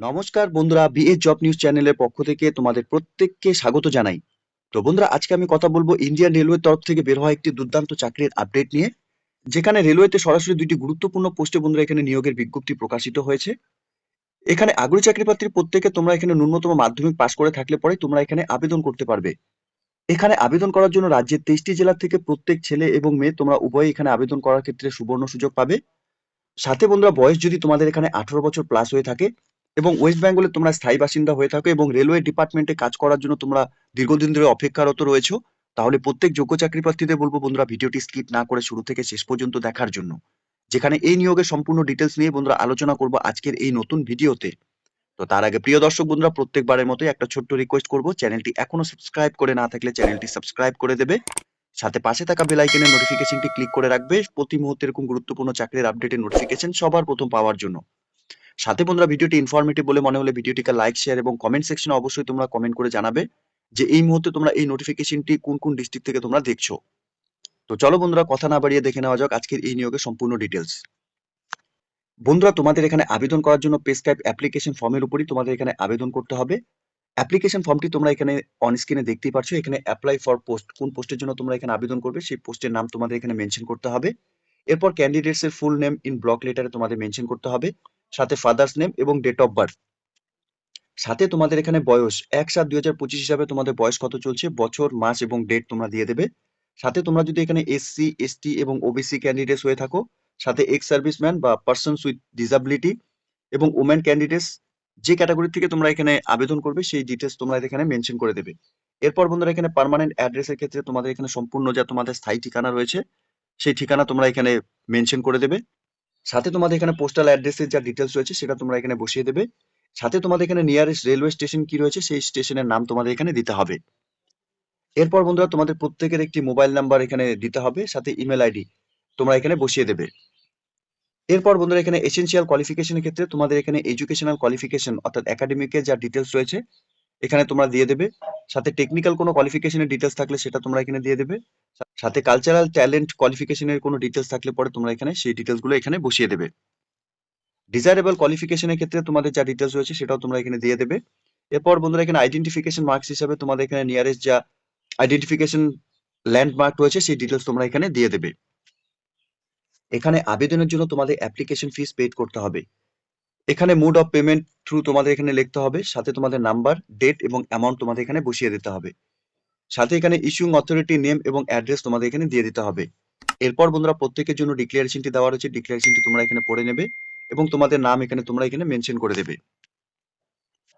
নমস্কার বন্ধুরা BA job news চ্যানেলের পক্ষ থেকে তোমাদের প্রত্যেককে স্বাগত জানাই। তো বন্ধুরা, আজকে আমি কথা বলব ইন্ডিয়ান রেলওয়ের তরফ থেকে বের হওয়া একটি দুর্দান্ত চাকরির আপডেট নিয়ে, যেখানে রেলওয়েতে সরাসরি দুটি গুরুত্বপূর্ণ পোস্টে বন্ধুরা এখানে নিয়োগের বিজ্ঞপ্তি প্রকাশিত হয়েছে। এখানে আগ্রহী চাকরি প্রার্থী প্রত্যেকে তোমরা এখানে ন্যূনতম মাধ্যমিক পাশ করে থাকলে পরে তোমরা এখানে আবেদন করতে পারবে। এখানে আবেদন করার জন্য রাজ্যের তেইশটি জেলা থেকে প্রত্যেক ছেলে এবং মেয়ে তোমরা উভয়ই এখানে আবেদন করার ক্ষেত্রে সুবর্ণ সুযোগ পাবে। সাথে বন্ধুরা, বয়স যদি তোমাদের এখানে আঠারো বছর প্লাস হয়ে থাকে এবং ওয়েস্ট বেঙ্গলে তোমরা স্থায়ী বাসিন্দা হয়ে থাকো এবং রেলওয়ে ডিপার্টমেন্টে কাজ করার জন্য তোমরা দীর্ঘদিন ধরে অপেক্ষারত রয়েছো। তাহলে প্রত্যেক যোগ্য চাকরি প্রার্থীদের বলব বন্ধুরা, ভিডিওটি স্কিপ না করে শুরু থেকে শেষ পর্যন্ত দেখার জন্য। যেখানে এই নিয়োগের সম্পূর্ণ ডিটেলস নিয়ে বন্ধুরা আলোচনা করব আজকের এই নতুন ভিডিওতে। তো তার আগে প্রিয় দর্শক বন্ধুরা, প্রত্যেকবারের মতোই একটা ছোট্ট রিকোয়েস্ট করব। চ্যানেলটি এখনও সাবস্ক্রাইব করে না থাকলে চ্যানেলটি সাবস্ক্রাইব করে দেবে। সাথে পাশে থাকা বেল আইকনের নোটিফিকেশনটি ক্লিক করে রাখবে। প্রতি মুহূর্তে এরকম গুরুত্বপূর্ণ চাকরির আপডেটের নোটিফিকেশন সবার প্রথম পাওয়ার জন্য। সাথে বন্ধুরা ভিডিওটি ইনফরমেটিভ বলে মনে হলে ভিডিওটিকে লাইক শেয়ার এবং কমেন্ট সেকশনে অবশ্যই তোমরা কমেন্ট করে জানাবে যে এই মুহূর্তে তোমরা এই নোটিফিকেশনটি কোন কোন ডিস্ট্রিক্ট থেকে তোমরা দেখছ। তো চলো বন্ধুরা কথা না বাড়িয়ে দেখে নেওয়া যাক আজকের এই নিয়োগের সম্পূর্ণ ডিটেলস বন্ধুরা তোমাদের এখানে আবেদন করার জন্য পেস্কাইপ অ্যাপ্লিকেশন ফর্মের উপরই তোমাদের এখানে আবেদন করতে হবে। অ্যাপ্লিকেশন ফর্মটি তোমরা এখানে অন স্ক্রিনে দেখতেই পাচ্ছ এখানে অ্যাপ্লাই ফর পোস্ট কোন পোস্টের জন্য তোমরা এখানে আবেদন করবে সেই পোস্টের নাম তোমাদের এখানে মেনশন করতে হবে। এরপর ক্যান্ডিডেটস এর ফুল নেম ইন ব্লক লেটারে তোমাদের মেনশন করতে হবে। সাথে ফাদার্স নেম এবং ডেট অফ বার্থ সাথে তোমাদের এখানে বয়স, এক সাত দুই হাজার পঁচিশ হিসাবে তোমাদের বয়স কত চলছে? বছর, মাস এবং ডেট তোমরা দিয়ে দেবে। সাথে তোমরা যদি এখানে এসসি এসটি এবং ওবিসি ক্যান্ডিডেটস হয়ে থাকো, সাথে এক্স সার্ভিসম্যান বা পার্সনস উইথ ডিসাবিলিটি এবং ওমেন ক্যান্ডিডেটস যে ক্যাটাগরি থেকে তোমরা এখানে আবেদন করবে, সেই ডিটেলস তোমরা এখানে মেনশন করে দেবে। এরপর বন্ধুরা এখানে পার্মানেন্ট অ্যাড্রেসের ক্ষেত্রে তোমাদের এখানে সম্পূর্ণ যা তোমাদের স্থায়ী ঠিকানা রয়েছে, সেই ঠিকানা তোমরা এখানে মেনশন করে দেবে। সাথে তোমাদের এখানে পোস্টাল অ্যাড্রেসের যা ডিটেলস রয়েছে, সেটা তোমরা এখানে বসিয়ে দেবে। সাথে তোমাদের এখানে নিয়ারেস্ট রেলওয়ে স্টেশন কি রয়েছে, সেই স্টেশনের নাম তোমাদের এখানে দিতে হবে। এরপর বন্ধুরা তোমাদের প্রত্যেকের একটি মোবাইল নাম্বার এখানে দিতে হবে, সাথে ইমেল আইডি তোমরা এখানে বসিয়ে দেবে। এরপর বন্ধুরা এখানে এসেনশিয়াল কোয়ালিফিকেশনের ক্ষেত্রে তোমাদের এখানে এডুকেশনাল কোয়ালিফিকেশন অর্থাৎ একাডেমিকের যা ডিটেলস রয়েছে, এখানে তোমরা দিয়ে দেবে। সাথে টেকনিক্যাল কোনো কোয়ালিফিকেশনের ডিটেলস থাকলে সেটা তোমরা এখানে দিয়ে দেবে। সাথে কালচারাল ট্যালেন্ট কোয়ালিফিকেশনের কোনো ডিটেলস থাকলে পরে তোমরা এখানে সেই ডিটেলসগুলো এখানে বসিয়ে দেবে। ডিজায়ারেবল কোয়ালিফিকেশনের ক্ষেত্রে তোমাদের যা ডিটেলস রয়েছে সেটাও তোমরা এখানে দিয়ে দেবে। এরপর বন্ধুরা এখানে আইডেন্টিফিকেশন মার্কস হিসাবে তোমাদের এখানে নিয়ারেস্ট যা আইডেন্টিফিকেশন ল্যান্ডমার্ক রয়েছে সেই ডিটেলস তোমরা এখানে দিয়ে দেবে। এখানে আবেদনের জন্য তোমাদের অ্যাপ্লিকেশন ফিস পেড করতে হবে। এখানে মোড অফ পেমেন্ট থ্রু তোমাদের এখানে লিখতে হবে, সাথে তোমাদের নাম্বার ডেট এবং অ্যামাউন্ট তোমাদের এখানে বসিয়ে দিতে হবে। সাথে এখানে ইস্যুং অথরিটি নেম এবং অ্যাড্রেস তোমাদের এখানে দিয়ে দিতে হবে। এরপর বন্ধুরা প্রত্যেকের জন্য ডিক্লারেশনটি দেওয়া রয়েছে। ডিক্লারেশনটি তোমরা এখানে পড়ে নেবে এবং তোমাদের নাম এখানে তোমরা এখানে মেনশন করে দেবে।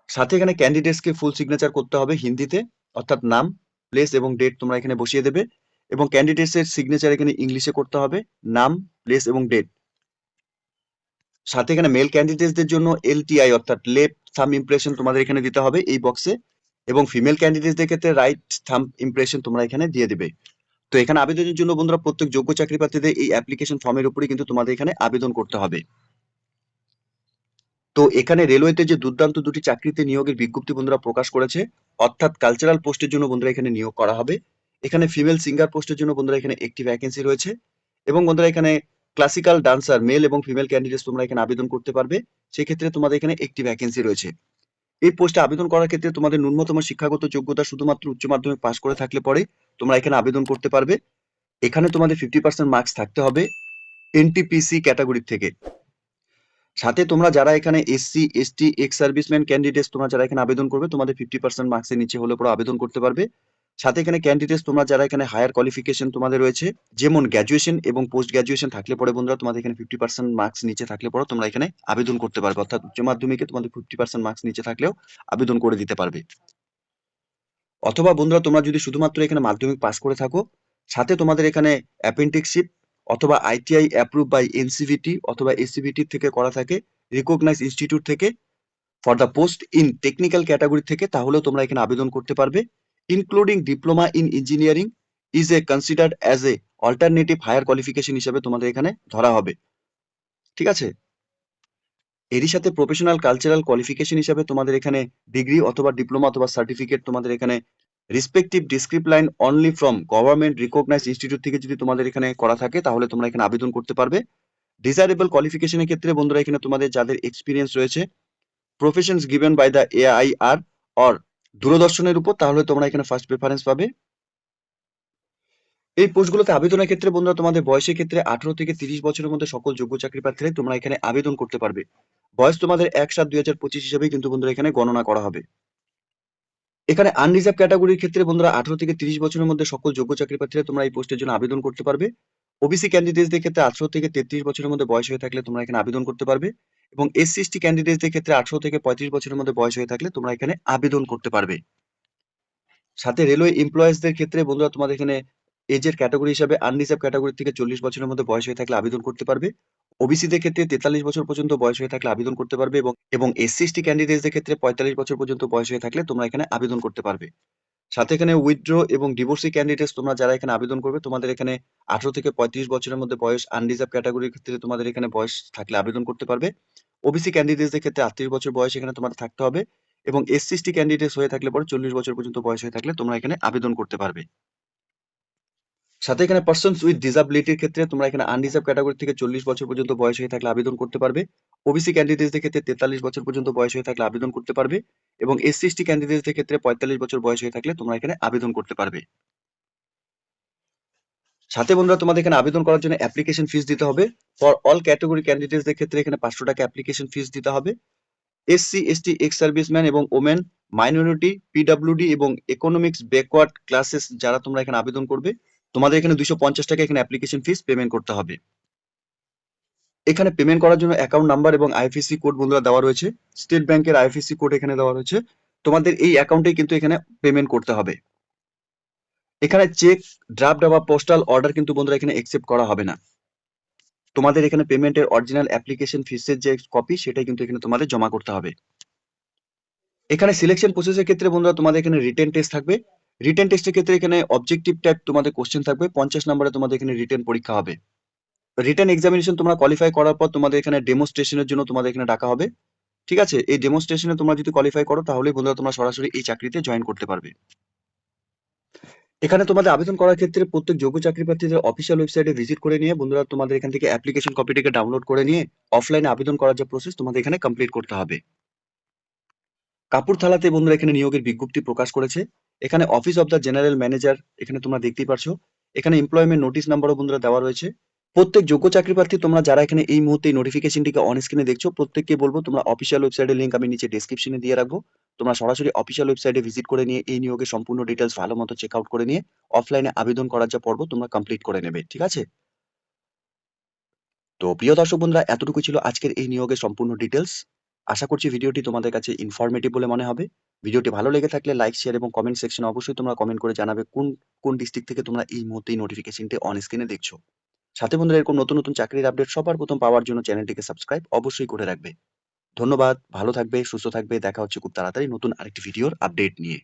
সাথে এখানে ক্যান্ডিডেটসকে ফুল সিগনেচার করতে হবে হিন্দিতে, অর্থাৎ নাম প্লেস এবং ডেট তোমরা এখানে বসিয়ে দেবে এবং ক্যান্ডিডেটস এর সিগনেচার এখানে ইংলিশে করতে হবে নাম প্লেস এবং ডেট সাথে এখানে মেল ক্যান্ডিডেটসদের জন্য এলটিআই অর্থাৎ লেফট থাম ইমপ্রেশন তোমাদের এখানে দিতে হবে এই বক্সে এবং ফিমেল ক্যান্ডিডেটসদের ক্ষেত্রে রাইট থাম্প ইমপ্রেশন তোমরা এখানে দিয়ে দেবে। তো এখানে আবেদনের জন্য বন্ধুরা প্রত্যেক যোগ্য চাকরি প্রার্থীদের এই অ্যাপ্লিকেশন ফর্মের উপরে কিন্তু তোমাদের এখানে আবেদন করতে হবে। তো এখানে রেলওয়েতে যে দুর্দান্ত দুটি চাকরিতে নিয়োগের বিজ্ঞপ্তি বন্ধুরা প্রকাশ করেছে, অর্থাৎ কালচারাল পোস্টের জন্য বন্ধুরা এখানে নিয়োগ করা হবে। এখানে ফিমেল সিঙ্গার পোস্টের জন্য বন্ধুরা এখানে একটি ভ্যাকেন্সি রয়েছে এবং বন্ধুরা এখানে ক্লাসিক্যাল ডান্সার মেল এবং ফিমেল ক্যান্ডিডেটস তোমরা এখানে আবেদন করতে পারবে। সেক্ষেত্রে তোমাদের এখানে একটি ভ্যাকেন্সি রয়েছে। এই পোস্টে আবেদন করার ক্ষেত্রে তোমাদের ন্যূনতম শিক্ষাগত যোগ্যতা শুধুমাত্র উচ্চ মাধ্যমিক পাশ করে থাকলে পরে তোমরা এখানে আবেদন করতে পারবে। এখানে তোমাদের ফিফটি পার্সেন্ট মার্কস থাকতে হবে এনটিপিসি ক্যাটাগরি থেকে। সাথে তোমরা যারা এখানে SC ST ex serviceman candidates তোমরা যারা এখানে আবেদন করবে, তোমাদের ফিফটি পার্সেন্ট মার্কসের নিচে হলে পরে আবেদন করতে পারবে। সাথে এখানে ক্যান্ডিডেটস তোমরা যারা এখানে হায়ার কোয়ালিফিকেশন তোমাদের রয়েছে, যেমন গ্র্যাজুয়েশন এবং পোস্ট গ্র্যাজুয়েশন থাকলে পরে বন্ধুরা তোমাদের এখানে ফিফটি পার্সেন্ট মার্কস নিচে থাকলে পরে তোমরা এখানে আবেদন করতে পারবে। অর্থাৎ উচ্চ মাধ্যমিকে তোমাদের ফিফটি পার্সেন্ট মার্কস নিচে থাকলেও আবেদন করে দিতে পারবে। অথবা বন্ধুরা তোমরা যদি শুধুমাত্র এখানে মাধ্যমিক পাস করে থাকো, সাথে তোমাদের এখানে অ্যাপেন্টিকশিপ অথবা আইটিআই অ্যাপ্রুভ বাই এনসিভিটি অথবা এসিভিটি থেকে করা থাকে রিকগনাইজ ইনস্টিটিউট থেকে for the post in technical category থেকে, তাহলেও তোমরা এখানে আবেদন করতে পারবে। Including diploma in engineering is a considered as a alternative higher qualification হিসাবে তোমাদের এখানে ধরা হবে। ঠিক আছে? এরই সাথে প্রফেশনাল কালচারাল কোয়ালিফিকেশন হিসাবে তোমাদের এখানে ডিগ্রি অথবা ডিপ্লোমা অথবা সার্টিফিকেট তোমাদের এখানে respective discipline only from government recognise institute থেকে যদি তোমাদের এখানে করা থাকে, তাহলে তোমরা এখানে আবেদন করতে পারবে। ডিজায়ারেবল কোয়ালিফিকেশনের ক্ষেত্রে বন্ধুরা, এখানে তোমাদের যাদের এক্সপিরিয়েন্স রয়েছে professions given by the AIR or দূরদর্শনের উপর, তাহলে তোমরা এখানে ফার্স্ট প্রেফারেন্স পাবে। এই পোস্টগুলোতে আবেদনের ক্ষেত্রে বন্ধুরা, তোমাদের বয়সের ক্ষেত্রে আঠারো থেকে তিরিশ বছরের মধ্যে সকল যোগ্য চাকরি প্রার্থীরাই তোমরা এখানে আবেদন করতে পারবে। বয়স তোমাদের এক সাত দুই হাজার পঁচিশ হিসাবেই কিন্তু বন্ধুরা এখানে গণনা করা হবে। এখানে আনরিজার্ভ ক্যাটাগরির ক্ষেত্রে বন্ধুরা আঠারো থেকে তিরিশ বছরের মধ্যে সকল যোগ্য চাকরি প্রার্থীরা তোমরা এই পোস্টের জন্য আবেদন করতে পারবে। ওবিসি ক্যান্ডিডেটদের ক্ষেত্রে আঠারো থেকে তেত্রিশ বছরের মধ্যে বয়স হয়ে থাকলে তোমরা এখানে আবেদন করতে পারবে। এবং এসসি এসটি ক্যান্ডিডেটদের ক্ষেত্রে আঠারো থেকে পঁয়ত্রিশ বছরের মধ্যে বয়স হয়ে থাকলে তোমরা এখানে আবেদন করতে পারবে। সাথে রেলওয়ে এমপ্লয়েজদের ক্ষেত্রে বন্ধুরা, তোমাদের এখানে এজের ক্যাটাগরি হিসাবে আনরিজার্ভ ক্যাটাগরি থেকে চল্লিশ বছরের মধ্যে বয়স হয়ে থাকলে আবেদন করতে পারবে। ওবিসিদের ক্ষেত্রে তেতাল্লিশ বছর পর্যন্ত বয়স হয়ে থাকলে আবেদন করতে পারবে এবং এবং এসসি এসটি ক্যান্ডিডেটদের ক্ষেত্রে পঁয়তাল্লিশ বছর পর্যন্ত বয়স হয়ে থাকলে তোমরা এখানে আবেদন করতে পারবে। সাথে এখানে উইথড্র এবং ডিভোর্সি ক্যান্ডিডেটস তোমরা যারা এখানে আবেদন করবে, তোমাদের এখানে আঠারো থেকে পঁয়ত্রিশ বছরের মধ্যে বয়স আনরিজার্ভ ক্যাটাগরির ক্ষেত্রে তোমাদের এখানে বয়স থাকলে আবেদন করতে পারবে। ওবিসি ক্যান্ডিডেটসদের ক্ষেত্রে আটত্রিশ বছর বয়স এখানে তোমাদের থাকতে হবে এবং এসসি ক্যান্ডিডেটস হয়ে থাকলে পরে চল্লিশ বছর পর্যন্ত বয়স হয়ে থাকলে তোমরা এখানে আবেদন করতে পারবে। সাথে এখানে পার্সনস উইথ ডিসাবিলিটির ক্ষেত্রে তোমরা এখানে আনরিজার্ভ ক্যাটাগরি থেকে চল্লিশ বছর পর্যন্ত বয়স হয়ে থাকলে আবেদন করতে পারবে। ওবিসি ক্যান্ডিডেটসদের ক্ষেত্রে তেতাল্লিশ বছর পর্যন্ত বয়স হয়ে থাকলে আবেদন করতে পারবে এবং এসসি ক্যান্ডিডেটসদের ক্ষেত্রে পঁয়তাল্লিশ বছর বয়স হয়ে থাকলে তোমরা এখানে আবেদন করতে পারবে। সাথে বন্ধুরা, তোমাদের এখানে আবেদন করার জন্য অ্যাপ্লিকেশন ফিস দিতে হবে। ফর অল ক্যাটাগরি ক্যান্ডিডেটসদের ক্ষেত্রে এখানে পাঁচশো টাকা অ্যাপ্লিকেশন ফিস দিতে হবে। এসসি এসটি এক্স সার্ভিসম্যান এবং ওমেন মাইনরিটি পিডাব্লিউডি এবং ইকোনমিক্স ব্যাকওয়ার্ড ক্লাসেস যারা তোমরা এখানে আবেদন করবে, তোমাদের এখানে দুইশো পঞ্চাশ টাকা এখানে অ্যাপ্লিকেশন ফিস পেমেন্ট করতে হবে। এখানে পেমেন্ট করার জন্য অ্যাকাউন্ট নাম্বার এবং আইএফএসসি কোড বন্ধুরা দেওয়া রয়েছে। স্টেট ব্যাংকের আইএফএসসি কোড এখানে দেওয়া রয়েছে। তোমাদের এই অ্যাকাউন্টে কিন্তু এখানে পেমেন্ট করতে হবে। এখানে চেক ড্রাফট বা পোস্টাল অর্ডার কিন্তু বন্ধুরা এখানে একসেপ্ট করা হবে না। তোমাদের এখানে পেমেন্টের অরিজিনাল অ্যাপ্লিকেশন ফিসের যে কপি সেটাই কিন্তু এখানে তোমাদের জমা করতে হবে। এখানে সিলেকশন প্রসেসের ক্ষেত্রে বন্ধুরা তোমাদের এখানে রিটেন টেস্ট থাকবে। রিটেন টেস্টের ক্ষেত্রে এখানে অবজেক্টিভ টাইপ তোমাদের কোশ্চেন থাকবে, পঞ্চাশ নম্বরে তোমাদের এখানে রিটেন পরীক্ষা হবে। রিটেন এক্সামিনেশন তোমরা কোয়ালিফাই করার পর তোমাদের এখানে ডেমোস্ট্রেশনের জন্য তোমাদের এখানে ডাকা হবে। ঠিক আছে? এই ডেমোস্ট্রেশনে তোমরা যদি কোয়ালিফাই করো তাহলে বন্ধুরা তোমরা সরাসরি এই চাকরিতে জয়েন করতে পারবে। এখানে তোমাদের আবেদন করার ক্ষেত্রে প্রত্যেক যোগ্য চাকরি প্রার্থীদের অফিসিয়াল ওয়েবসাইটে ভিজিট করে নিয়ে, বন্ধুরা, তোমাদের এখান থেকে অ্যাপ্লিকেশন কপিটিকে ডাউনলোড করে নিয়ে অফলাইনে আবেদন করার যে প্রসেস তোমাদের এখানে কমপ্লিট করতে হবে। কাপুর থালাতে বন্ধুরা, এখানে নিয়োগের বিজ্ঞপ্তি প্রকাশ করেছে। এখানে office of the general manager এখানে তোমরা দেখতেই পারছ। এখানে এমপ্লয়মেন্ট নোটিশ নাম্বারও বন্ধুরা দেওয়া রয়েছে। প্রত্যেক যোগ্য চাকরি প্রার্থী তোমরা যারা এখানে এই মুহূর্তে নোটিফিকেশনটিকে অন স্ক্রিনে দেখছ, প্রত্যেককে বলব, তোমরা অফিসিয়াল ওয়েবসাইটের লিঙ্ক আমি নিচে ডেসক্রিপশনে দিয়ে রাখব। তোমরা সরাসরি অফিসিয়াল ওয়েবসাইটে ভিজিট করে নিয়ে এই নিয়োগের সম্পূর্ণ ডিটেলস ভালো মতো চেক আউট করে নিয়ে অফলাইনে আবেদন করার যে পর্ব তোমরা কমপ্লিট করে নেবে, ঠিক আছে? তো প্রিয় দর্শক বন্ধুরা এতটুকু ছিল আজকের এই নিয়োগের সম্পূর্ণ ডিটেলস আশা করছি ভিডিওটি তোমাদের কাছে ইনফরমেটিভ বলে মনে হবে। ভিডিওটি ভালো লেগে থাকলে লাইক শেয়ার এবং কমেন্ট সেকশনে অবশ্যই তোমরা কমেন্ট করে জানাবে কোন কোন ডিস্ট্রিক্ট থেকে তোমরা এই মুহূর্তে নোটিফিকেশনটি অন স্ক্রিনে দেখছ। সাথে বন্ধুরা, এরকম নতুন নতুন চাকরির আপডেট সবার প্রথম পাওয়ার জন্য চ্যানেলটিকে সাবস্ক্রাইব অবশ্যই করে রাখবে। ধন্যবাদ, ভালো থাকবে, সুস্থ থাকবে, দেখা হচ্ছে খুব তাড়াতাড়ি নতুন আরেকটি ভিডিওর আপডেট নিয়ে।